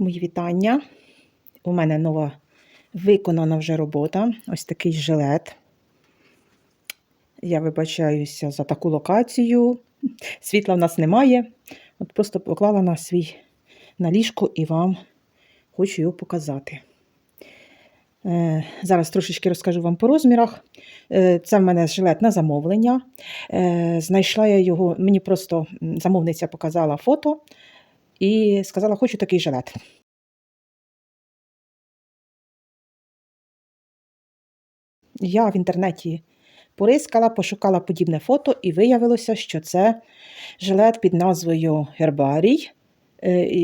Мої вітання. У мене нова виконана вже робота. Ось такий жилет. Я вибачаюся за таку локацію. Світла в нас немає. От просто поклала на свій на ліжко і вам хочу його показати. Е, Зараз трошечки розкажу вам по розмірах. Е, Це в мене жилет на замовлення. Е, Знайшла я його, мені просто замовниця показала фото і сказала, хочу такий жилет. Я в інтернеті порискала, пошукала подібне фото, і виявилося, що це жилет під назвою Гербарій.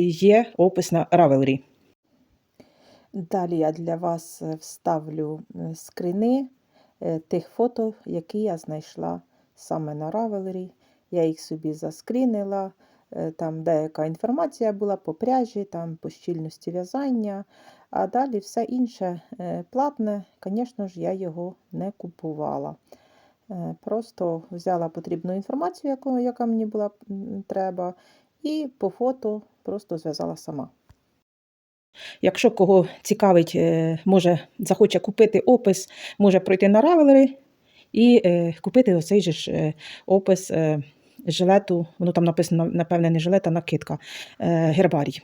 Є опис на Ravelry. Далі я для вас е, вставлю е, скрини е, тих фото, які я знайшла саме на Ravelry. Я їх собі заскрінила. Е, Там деяка інформація була по пряжі, там по щільності в'язання, а далі все інше е, платне, звісно ж, я його не купувала. Е, Просто взяла потрібну інформацію, яку, яка мені була треба, і по фото просто зв'язала сама. Якщо кого цікавить, е, може захоче купити опис, може пройти на Ravelry і купити оцей же ж опис жилету, воно там написано, напевне, не жилет, а накидка, е, гербарій.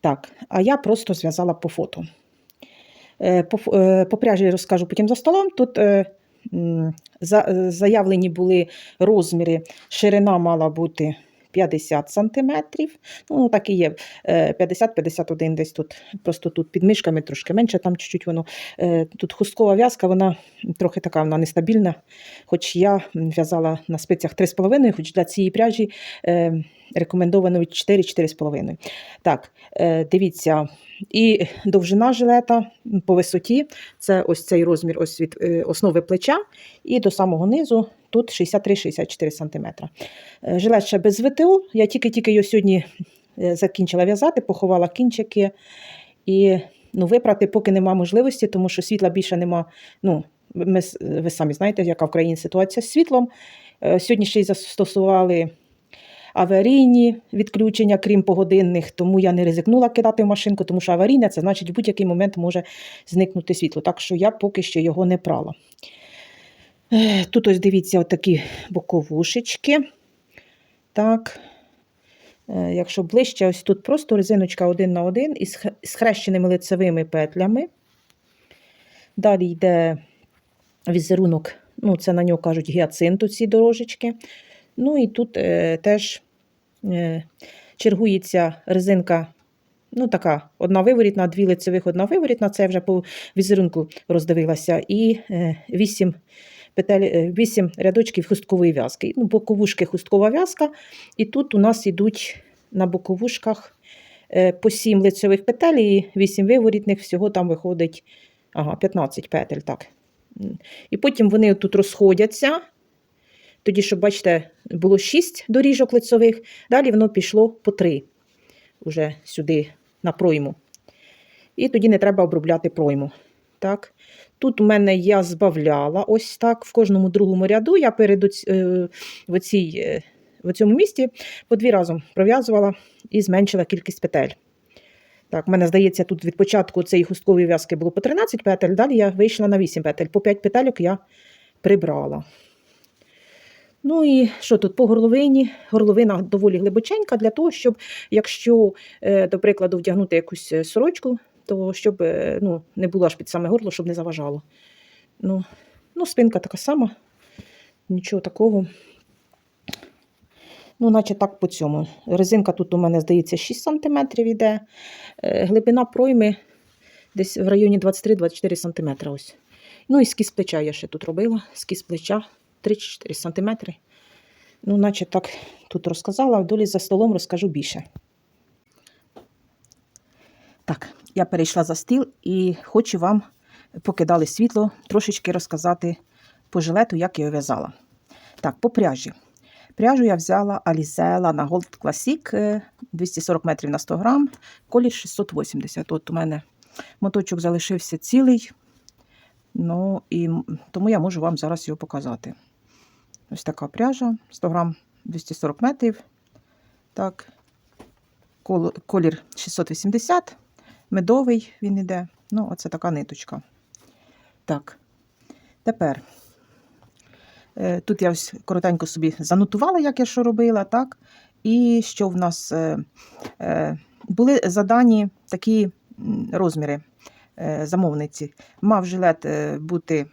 Так, а я просто зв'язала по фото. Е, По, е, по пряжі розкажу потім за столом. Тут за- заявлені були розміри, ширина мала бути 50 сантиметрів. Ну, так і є. е, 50-51 десь тут. Просто тут під мишками трошки менше, там чуть-чуть воно. Е, Тут хусткова в'язка, вона трохи така вона нестабільна. Хоч я в'язала на спицях 3,5, хоч для цієї пряжі е, рекомендовано 4-4,5. Так, е, дивіться, і довжина жилета по висоті це ось цей розмір ось від е, основи плеча, і до самого низу тут 63-64 см. Жилет ще без ВТУ. Я тільки-тільки його сьогодні е, закінчила в'язати, поховала кінчики. І ну, випрати поки нема можливості, тому що світла більше нема. Ну, ми, ви самі знаєте, яка в країні ситуація з світлом. Е, Сьогодні ще й застосували аварійні відключення, крім погодинних, тому я не ризикнула кидати в машинку, тому що аварійне це значить в будь-який момент може зникнути світло. Так що я поки що його не прала. Е, Тут ось дивіться отакі боковушечки. Так. Е, Якщо ближче, ось тут просто резиночка один на один із х- з хрещеними лицевими петлями. Далі йде візерунок, ну, це на нього кажуть гіацинту ці дорожечки. Ну і тут е, теж е, чергується резинка, ну така, одна виворітна, дві лицевих, одна виворітна. Це я вже по візерунку роздивилася. І е, вісім петель, е, вісім рядочків хусткової в'язки. Ну, боковушки хусткова в'язка. І тут у нас йдуть на боковушках е, по сім лицевих петель і вісім виворітних, всього там виходить ага, 15 петель. так. І потім вони тут розходяться. Тоді, щоб, бачите, було 6 доріжок лицевих, далі воно пішло по 3 уже сюди на пройму. І тоді не треба обробляти пройму. Так. Тут у мене я збавляла ось так. В кожному другому ряду я перед оць- е, в, оцій, е, в цьому місці по дві разом пров'язувала і зменшила кількість петель. Так, мене здається, тут від початку цієї хусткової в'язки було по 13 петель, далі я вийшла на 8 петель. По 5 петельок я прибрала. Ну і що тут по горловині? Горловина доволі глибоченька для того, щоб, якщо, е, до прикладу, вдягнути якусь сорочку, то щоб е, ну, не було аж під саме горло, щоб не заважало. Ну, ну, спинка така сама, нічого такого. Ну, наче так по цьому. Резинка тут у мене, здається, 6 см іде. Е, Глибина пройми десь в районі 23-24 см. Ось. Ну і скіз плеча я ще тут робила. Скіз плеча 3-4 см. Ну, наче так тут розказала, долі за столом розкажу більше. Так, я перейшла за стіл і хочу вам, поки дали світло, трошечки розказати по жилету, як я його в'язала. Так, по пряжі. Пряжу я взяла Alizela на Gold Classic е, 240 метрів на 100 грам, колір 680. От у мене моточок залишився цілий, ну, і тому я можу вам зараз його показати. Ось така пряжа, 100 грам 240 метрів. Так. Колір 680, медовий він іде. Ну, оце така ниточка. Так, тепер. е, Тут я ось коротенько собі занотувала, як я що робила, так? І що в нас е, е, були задані такі розміри замовниці. Мав жилет бути,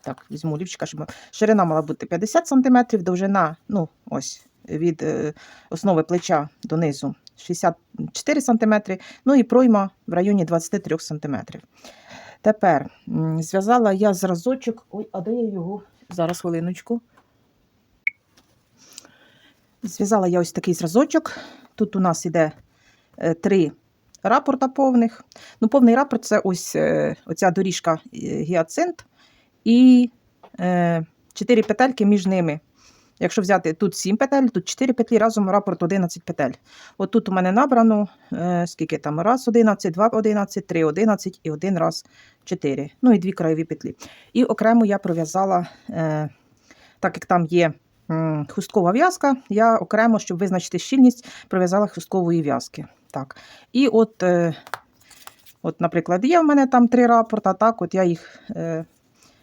так, візьму лівчика, щоб ширина мала бути 50 см, довжина, ну, ось, від основи плеча донизу 64 см, ну і пройма в районі 23 см. Тепер зв'язала я зразочок. Ой, а де я його? Зараз хвилиночку. Зв'язала я ось такий зразочок. Тут у нас іде е, три рапорта повних. Ну, повний рапорт це ось е, оця доріжка е, гіацинт і чотири петельки між ними. Якщо взяти тут 7 петель, тут 4 петлі, разом рапорт 11 петель. От тут у мене набрано, е, скільки там, раз 11, 2 11, 3 11 і один раз 4. Ну і дві краєві петлі. І окремо я пров'язала, е, так як там є м, хусткова в'язка, я окремо, щоб визначити щільність, пров'язала хусткової в'язки. Так. І от, е, от, наприклад, є в мене там три рапорта, так, от я їх е,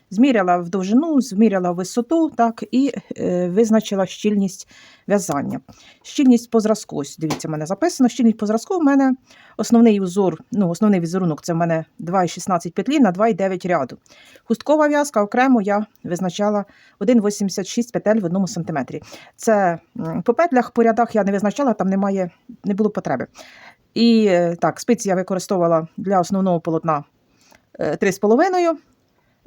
зміряла в довжину, зміряла висоту, так, і е, визначила щільність в'язання. Щільність по зразку, ось дивіться, в мене записано. Щільність по зразку в мене основний узор, ну, основний візерунок це в мене 2,16 петлі на 2,9 ряду. Хусткова в'язка окремо я визначала 1,86 петель в одному сантиметрі. Це по петлях, по рядах я не визначала, там немає, не було потреби. І е, так, спиці я використовувала для основного полотна е, 3,5,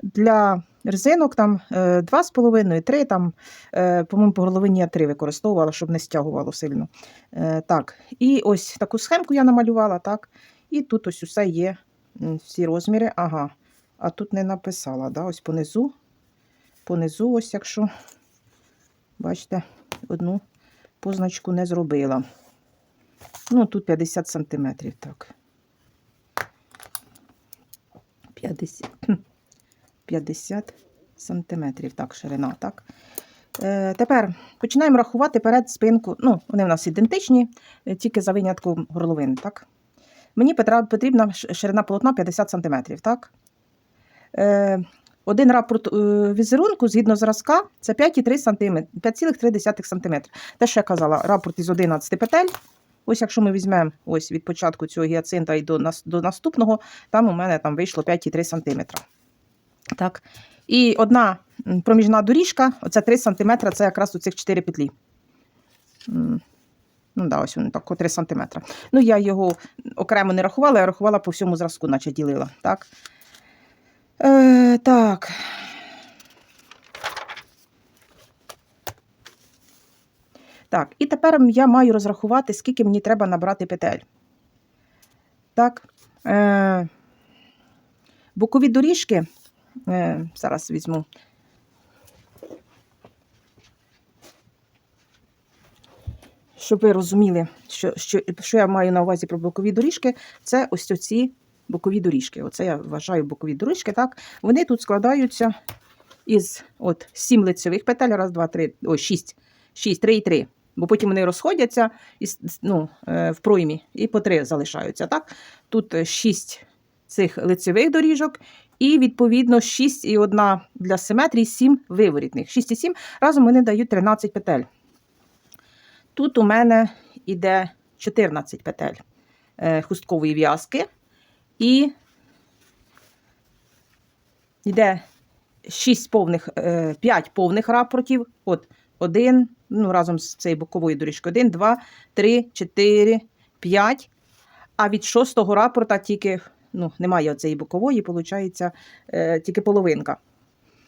для резинок там е, 2,5, 3, там, е, по-моєму, по горловині я 3 використовувала, щоб не стягувало сильно. Е, Так, і ось таку схемку я намалювала, так. І тут ось усе є, всі розміри. Ага. А тут не написала, да? ось понизу. Понизу, ось якщо, бачите, одну позначку не зробила. Ну, тут 50 сантиметрів, так. 50, 50 сантиметрів, так, ширина, так. Е, тепер починаємо рахувати перед спинку. Ну, вони в нас ідентичні, е, тільки за винятком горловини, так. Мені потрібна ширина полотна 50 см, так? Е, один рапорт е, візерунку згідно зразка це 5,3 см, 5,3 см. Те, що я казала, рапорт із 11 петель. Ось якщо ми візьмемо ось від початку цього гіацинта і до, до наступного, там у мене там вийшло 5,3 см. Так. І одна проміжна доріжка, оце 3 см, це якраз у цих 4 петлі. Ну, да, ось він так, 3 см. Ну, я його окремо не рахувала, я рахувала по всьому зразку, наче ділила. Так. Е, так. Так, і тепер я маю розрахувати, скільки мені треба набрати петель. Так. Е, бокові доріжки. Е, зараз візьму. Щоб ви розуміли, що, що, що я маю на увазі про бокові доріжки, це ось оці бокові доріжки. Оце я вважаю бокові доріжки. Так? Вони тут складаються із от, 7 лицевих петель, раз, два, три, ой, 6, 6, 3 і 3. Бо потім вони розходяться із, ну, е, в проймі і по 3 залишаються. Так? Тут 6 цих лицевих доріжок і, відповідно, 6 і 1 для симетрії, 7 виворітних. 6 і 7 разом вони дають 13 петель. Тут у мене йде 14 петель е, хусткової в'язки і йде 6 повних, 5 повних рапортів. От один, ну, разом з цією боковою доріжкою. 1, 2, 3, 4, 5. А від шостого рапорта тільки ну, немає цієї бокової, виходить, е, тільки половинка.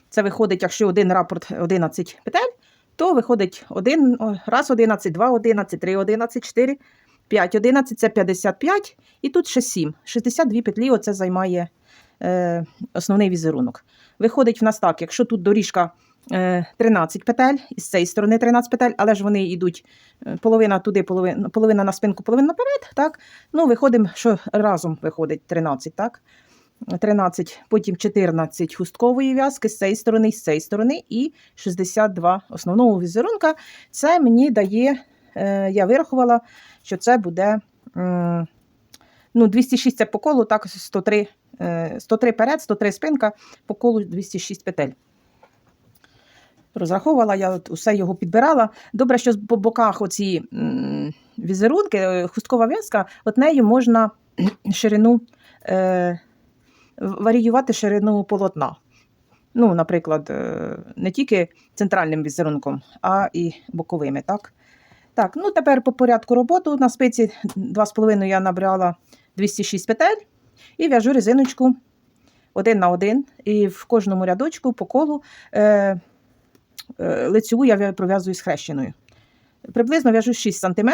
Це виходить, якщо один рапорт 11 петель, то виходить 1, раз 11, 2, 11, 3, 11, 4, 5, 11 це 55, і тут ще 7. 62 петлі оце займає е, основний візерунок. Виходить в нас так, якщо тут доріжка 13 петель, і з цієї сторони 13 петель, але ж вони йдуть е, половина туди, половина, половина на спинку, половина наперед, так? Ну, виходимо, що разом виходить 13, так? 13, потім 14 хусткової в'язки з цієї сторони, з цієї сторони, і 62 основного візерунка. Це мені дає, е, я вирахувала, що це буде ну, 206 це по колу, так, 103, е, 103 перед, 103 спинка, по колу 206 петель. Розраховувала, я от усе його підбирала. Добре, що по боках оці візерунки, е, хусткова в'язка, от нею можна ширину, е, варіювати ширину полотна. Ну, наприклад, е, не тільки центральним візерунком, а і боковими. Так, так ну тепер по порядку роботи на спиці 2,5 я набрала 206 петель і в'яжу резиночку один на один. І в кожному рядочку по колу е, е, лицеву я в'я- пров'язую з хрещеною. Приблизно в'яжу 6 см.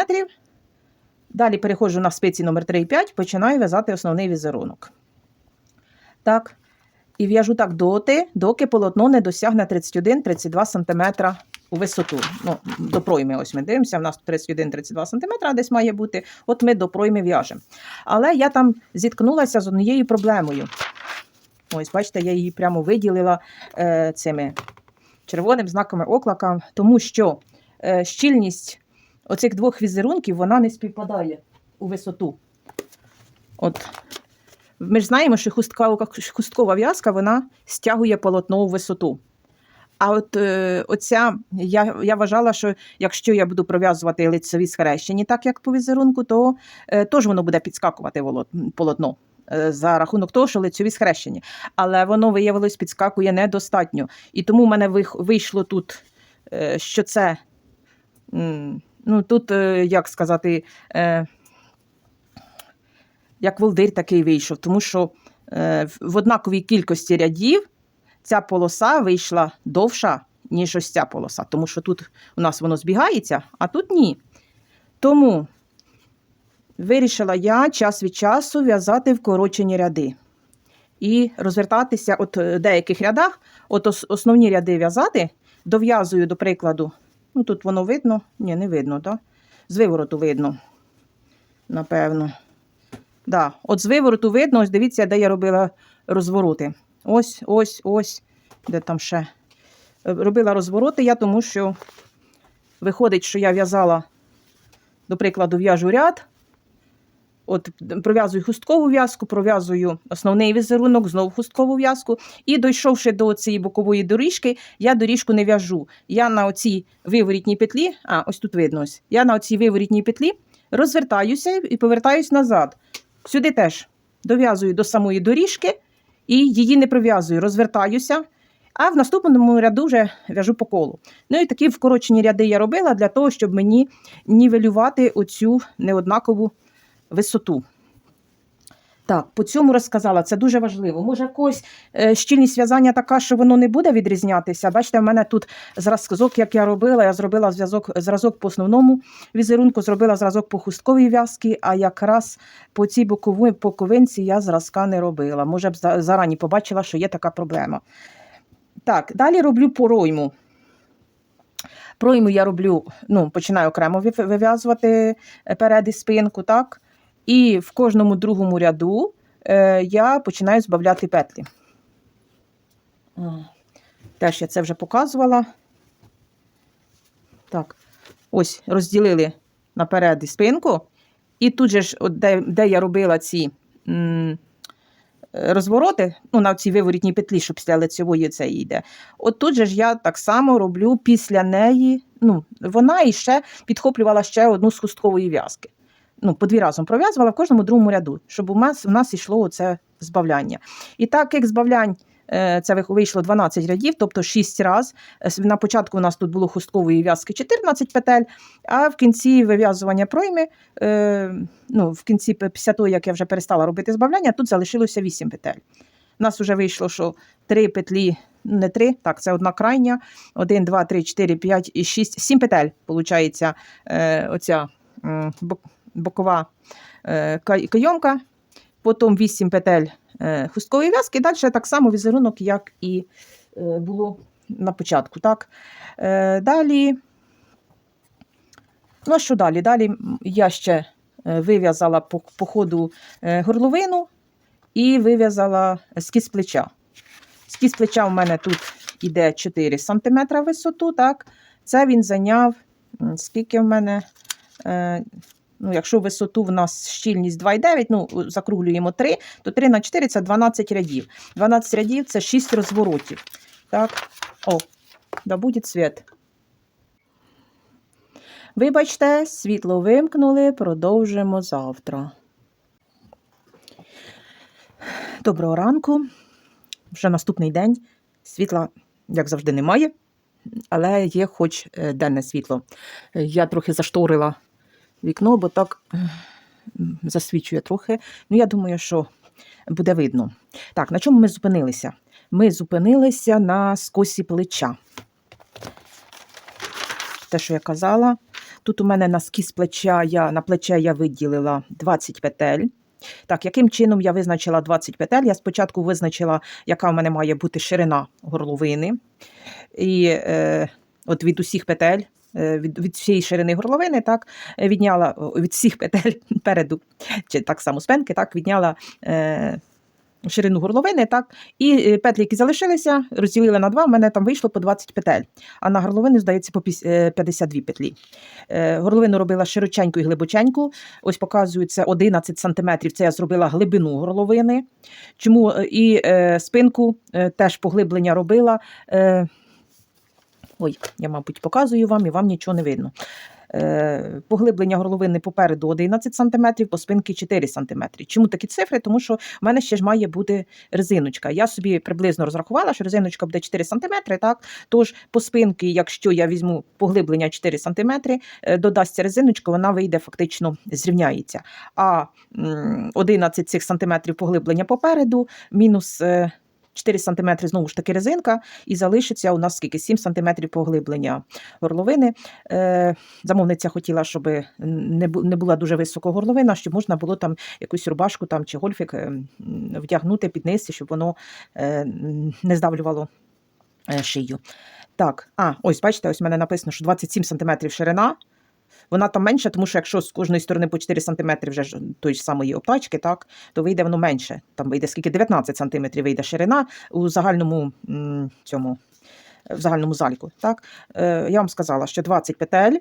Далі переходжу на спиці номер 3 і 5, починаю в'язати основний візерунок. Так. І в'яжу так доти, доки полотно не досягне 31-32 см у висоту. Ну, до пройми ось ми дивимося, в нас 31-32 см десь має бути. От ми до пройми в'яжемо. Але я там зіткнулася з однією проблемою. Ось, бачите, я її прямо виділила е, цими червоним знаками оклика, тому що е, щільність оцих двох візерунків вона не співпадає у висоту. От. Ми ж знаємо, що хусткова, хусткова в'язка вона стягує полотно у висоту. А от е, оця, я, я вважала, що якщо я буду пров'язувати лицеві схрещені, так як по візерунку, то е, теж воно буде підскакувати полотно за рахунок того, що лицеві схрещені. Але воно виявилось, підскакує недостатньо. І тому в мене вийшло тут, е, що це, ну тут, е, як сказати, е, як волдир такий вийшов, тому що е, в однаковій кількості рядів ця полоса вийшла довша, ніж ось ця полоса, тому що тут у нас воно збігається, а тут ні. Тому вирішила я час від часу в'язати вкорочені ряди. І розвертатися от е, деяких рядах, от основні ряди в'язати, дов'язую, до прикладу, ну тут воно видно, ні, не видно, так? З вивороту видно, напевно. Да, от з вивороту видно, ось дивіться, де я робила розвороти. Ось, ось, ось, де там ще. Е, Робила розвороти я, тому що виходить, що я в'язала, до прикладу, в'яжу ряд. От пров'язую хусткову в'язку, пров'язую основний візерунок, знову хусткову в'язку. І дійшовши до цієї бокової доріжки, я доріжку не в'яжу. Я на оцій виворітній петлі, а ось тут видно ось, я на оцій виворітній петлі розвертаюся і повертаюсь назад. Сюди теж дов'язую до самої доріжки і її не пров'язую, розвертаюся. А в наступному ряду вже в'яжу по колу. Ну і такі вкорочені ряди я робила для того, щоб мені нівелювати оцю неоднакову висоту. Так, по цьому розказала, це дуже важливо. Може, когось е, щільність в'язання така, що воно не буде відрізнятися. Бачите, в мене тут зразок, як я робила, я зробила зв'язок, зразок по основному візерунку, зробила зразок по хустковій в'язці, а якраз по цій боковій боковинці я зразка не робила. Може б зарані побачила, що є така проблема. Так, далі роблю поройму. Пройму я роблю, ну, починаю окремо вив- вив'язувати перед і спинку, так? І в кожному другому ряду е, я починаю збавляти петлі. Теж я це вже показувала. Так, ось розділили наперед спинку. І тут же ж, де, де я робила ці м, розвороти, ну, на цій виворітній петлі, що після лицевої це йде. От тут же ж я так само роблю після неї. Ну, вона іще підхоплювала ще одну з хусткової в'язки. Ну, по дві разом пров'язувала в кожному другому ряду, щоб у нас, у нас йшло оце збавляння. І так як збавлянь е, це вийшло 12 рядів, тобто 6 раз. Е, На початку у нас тут було хусткової в'язки 14 петель, а в кінці вив'язування пройми, е, ну, в кінці після того, як я вже перестала робити збавляння, тут залишилося 8 петель. У нас вже вийшло, що 3 петлі, не 3, так, це одна крайня, 1, 2, 3, 4, 5 і 6, 7 петель, виходить, оця бокова е, кайомка, потім 8 петель е, хусткової в'язки, і далі так само візерунок, як і е, було на початку. Так? Далі, ну а що далі? Далі я ще вив'язала по, по ходу горловину і вив'язала скіз плеча. Скіз плеча у мене тут іде 4 см висоту, так? Це він зайняв, скільки в мене? Ну, якщо висоту в нас щільність 2,9, ну, закруглюємо 3, то 3 на 4 це 12 рядів. 12 рядів це 6 розворотів. Так, о, да буде світ. Вибачте, світло вимкнули, продовжимо завтра. Доброго ранку. Вже наступний день. Світла, як завжди, немає, але є хоч е, денне світло. Я трохи зашторила вікно, бо так засвічує трохи. Ну, я думаю, що буде видно. Так, на чому ми зупинилися? Ми зупинилися на скосі плеча. Те, що я казала. Тут у мене на скіс плеча я, на плече я виділила 20 петель. Так, яким чином я визначила 20 петель? Я спочатку визначила, яка в мене має бути ширина горловини. І е, от від усіх петель, від, від всієї ширини горловини, так, е, відняла від всіх петель переду, чи так само спинки, так, відняла е, ширину горловини, так, і е, петлі, які залишилися, розділила на два, в мене там вийшло по 20 петель, а на горловину, здається, по е, 52 петлі. Е, Горловину робила широченьку і глибоченьку. Ось показую, це 11 см. Це я зробила глибину горловини. Чому е, і е, спинку е, теж поглиблення робила. Ой, я, мабуть, показую вам, і вам нічого не видно. Е, поглиблення горловини попереду 11 см, по спинки 4 см. Чому такі цифри? Тому що в мене ще ж має бути резиночка. Я собі приблизно розрахувала, що резиночка буде 4 см, так? Тож по спинки, якщо я візьму поглиблення 4 см, е, додасться резиночка, вона вийде фактично зрівняється. А м, 11 цих сантиметрів поглиблення попереду, мінус е, 4 см знову ж таки резинка, і залишиться у нас скільки 7 см поглиблення горловини. Е, замовниця хотіла, щоб не, бу- не була дуже висока горловина, щоб можна було там якусь рубашку там, чи гольфік е, вдягнути під низ, щоб воно е, не здавлювало е, шию. Так, а, ось бачите, ось у мене написано, що 27 см ширина. Вона там менша, тому що якщо з кожної сторони по 4 см вже ж тої ж самої обтачки, так, то вийде воно менше. Там вийде скільки 19 см вийде ширина у загальному цьому в загальному заліку. Так? Е, я вам сказала, що 20 петель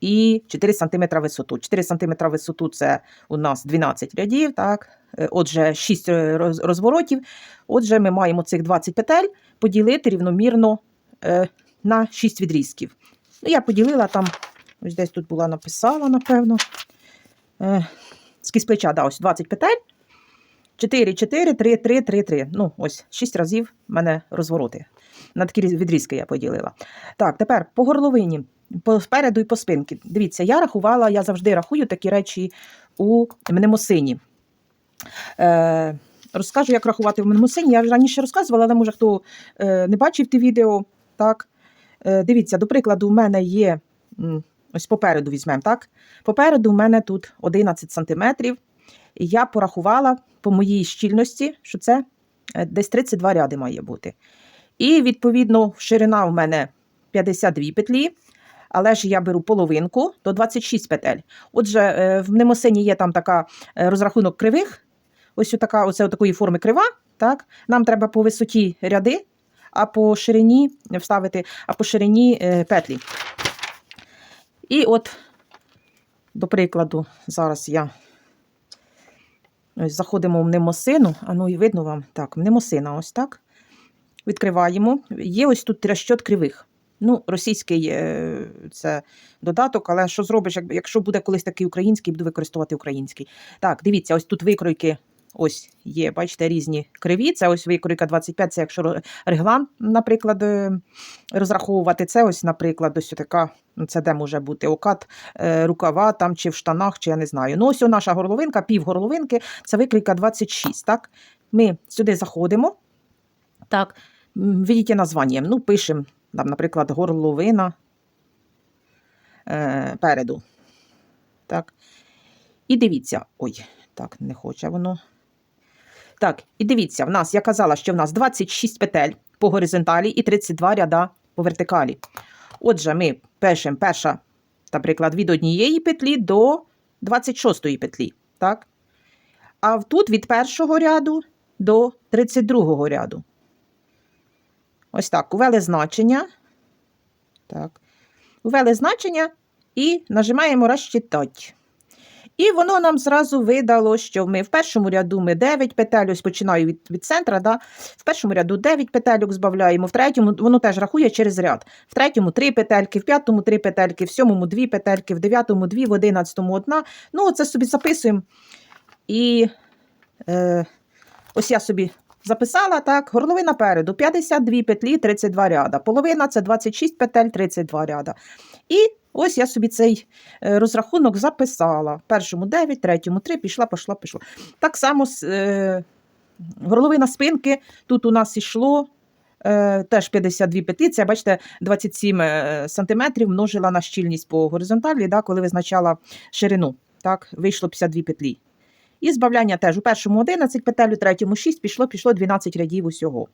і 4 см висоту. 4 см висоту це у нас 12 рядів, так? Е, отже, 6 розворотів. Отже, ми маємо цих 20 петель поділити рівномірно е, на 6 відрізків. Ну, я поділила там, ось десь тут була написала, напевно. Е, скіз плеча, да, ось 20 петель. 4, 4, 3, 3, 3, 3. Ну, ось 6 разів в мене розвороти. На такі відрізки я поділила. Так, тепер по горловині, по спереду і по спинці. Дивіться, я рахувала, я завжди рахую такі речі у мнемосині. Е, розкажу, як рахувати в мнемосині. Я вже раніше розказувала, але може хто е, не бачив те відео. Так? Е, дивіться, до прикладу, у мене є. Ось попереду візьмемо, так? Попереду у мене тут 11 сантиметрів. І я порахувала по моїй щільності, що це е, десь 32 ряди має бути. І, відповідно, ширина у мене 52 петлі, але ж я беру половинку до 26 петель. Отже, е, в мнемосині є там така е, розрахунок кривих. Ось така, оце такої форми крива. Так? Нам треба по висоті ряди, а по ширині вставити, а по ширині петлі. І от, до прикладу, зараз я ось заходимо в мнемосину, а ну і видно вам, так, мнемосина, ось так. Відкриваємо. Є ось тут трящот кривих. Ну, російський е, це додаток, але що зробиш, якщо буде колись такий український, буду використовувати український. Так, дивіться, ось тут викройки. Ось є, бачите, різні криві. Це ось викройка 25, це якщо реглан, наприклад, е, розраховувати. Це ось, наприклад, ось така, це де може бути окат е, рукава там чи в штанах, чи я не знаю. Ну, ось наша горловинка, пів горловинки, це викрійка 26. Так? Ми сюди заходимо. Так, м, названням. Ну, пишемо, там, наприклад, горловина е, переду. Так. І дивіться, ой, так, не хоче воно. Так, і дивіться, в нас, я казала, що в нас 26 петель по горизонталі і 32 ряда по вертикалі. Отже, ми пишемо перша, наприклад, від однієї петлі до 26 петлі. Так? А тут від першого ряду до 32 ряду. Ось так, увели значення. Так. Увели значення і нажимаємо розчитати. І воно нам зразу видало, що ми в першому ряду ми 9 петель, ось починаю від, від центра, да? в першому ряду 9 петельок збавляємо, в третьому воно теж рахує через ряд. В третьому 3 петельки, в п'ятому 3 петельки, в сьомому 2 петельки, в дев'ятому 2, в одинадцятому 1. Ну, це собі записуємо. І е, ось я собі записала так, горловина переду 52 петлі, 32 ряда. Половина це 26 петель, 32 ряда. І ось я собі цей е, розрахунок записала. Першому 9, третьому 3, пішла, пішла, пішла. Так само е, горловина спинки тут у нас ішло. Е, теж 52 петлі, це, бачите, 27 е, сантиметрів множила на щільність по горизонталі, да, коли визначала ширину. Так, вийшло 52 петлі. І збавляння теж у першому 11 петель, у третьому 6, пішло, пішло 12 рядів усього.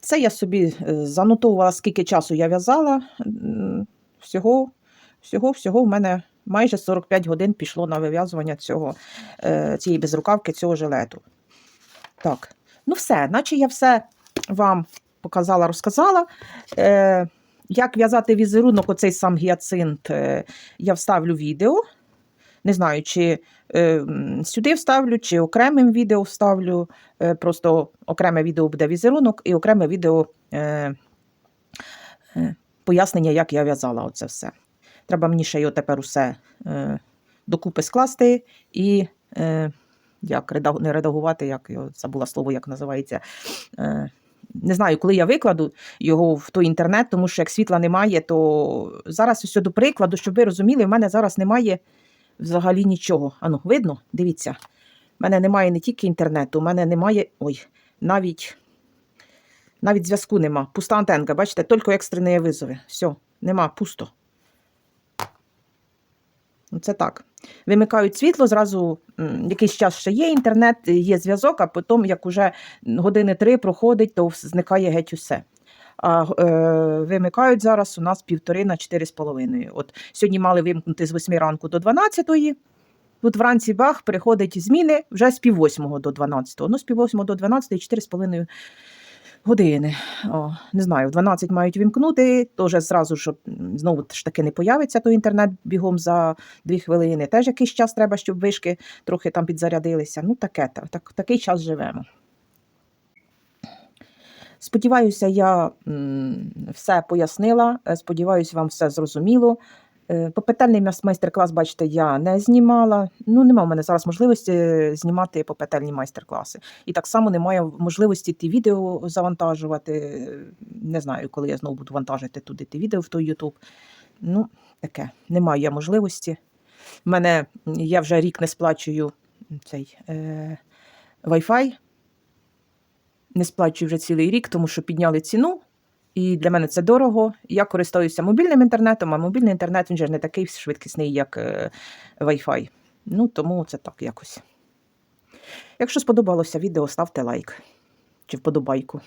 Це я собі е, занотовувала, скільки часу я в'язала. Всього, всього, всього в мене майже 45 годин пішло на вив'язування цього, е, цієї безрукавки, цього жилету. Так, ну все, наче я все вам показала, розказала. Е, як в'язати візерунок, оцей сам гіацинт, я вставлю відео. Не знаю, чи е, сюди вставлю, чи окремим відео вставлю. Е, просто окреме відео буде візерунок, і окреме відео е, е, пояснення, як я в'язала оце все. Треба мені ще його тепер усе е, докупи скласти і е, як реdag- не редагувати, як його забула слово, як називається. Е, не знаю, коли я викладу його в той інтернет, тому що як світла немає, то зараз ось до прикладу, щоб ви розуміли, в мене зараз немає взагалі нічого. Ану, видно? Дивіться. У мене немає не тільки інтернету, у мене немає. Ой, навіть навіть зв'язку нема. Пуста антенка, бачите, тільки екстрені визови. Все, нема, пусто. Ну, Це так. Вимикають світло, зразу якийсь час ще є інтернет, є зв'язок, а потім, як уже години три проходить, то зникає геть усе. А е, вимикають зараз у нас півтори на чотири з половиною. От сьогодні мали вимкнути з 8 ранку до 12. Тут вранці бах, приходить зміни вже з пів восьмого до 12. Ну, з пів восьмого до 12 чотири з половиною години. О, не знаю, в 12 мають вімкнути, теж зразу, щоб знову ж таки не появиться той інтернет бігом за дві хвилини. Теж якийсь час треба, щоб вишки трохи там підзарядилися. Ну, таке, так, так, такий час живемо. Сподіваюся, я все пояснила. Е, Сподіваюся, вам все зрозуміло. Е, Попетельний майстер-клас, бачите, я не знімала. Ну, нема в мене зараз можливості е, знімати попетельні майстер-класи. І так само немає можливості ті відео завантажувати. Не знаю, коли я знову буду вантажити туди ті відео в той YouTube. Ну, таке, немає я можливості. Мене я вже рік не сплачую цей е, Wi-Fi. Не сплачую вже цілий рік, тому що підняли ціну. І для мене це дорого. Я користуюся мобільним інтернетом, а мобільний інтернет він же не такий швидкісний, як е, Wi-Fi. Ну, тому це так якось. Якщо сподобалося відео, ставте лайк чи вподобайку.